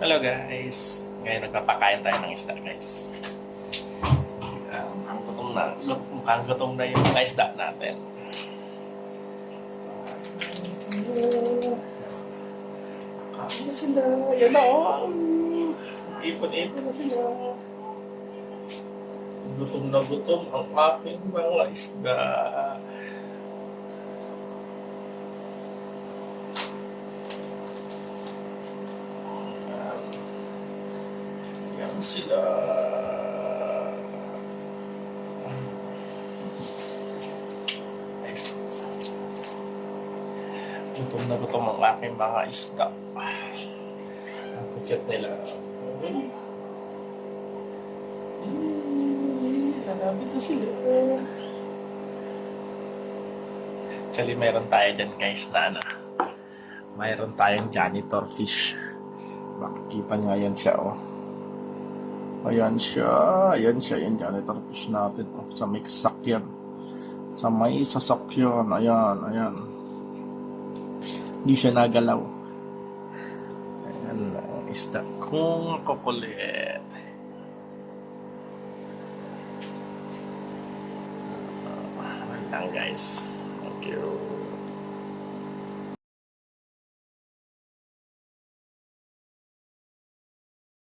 Hello guys! Ngayon nagpapakain tayo ng isda guys. Uh, mukhang gutom na. Mukhang gutom na yung mga isda natin. Kain na sila. Yan na oh. Ipon-ipon na sila. Gutom na gutom ang aking mga isda. Yan sila. Gutom na gutom ang aking mga isda. Ang kukit nila. Hanapin na sila. Actually, mayroon tayo dyan guys na ano. Mayroon tayong janitor fish. Makikita nyo, ayan siya, oh. Ayan siya. Ayan siya, yung janitor fish natin, oh. Sa may sasakyan. Sa may sasakyan. Ayan, ayan. Hindi siya nagalaw. Ayan ang isda kong kukulit. Uh, lang guys. Thank you.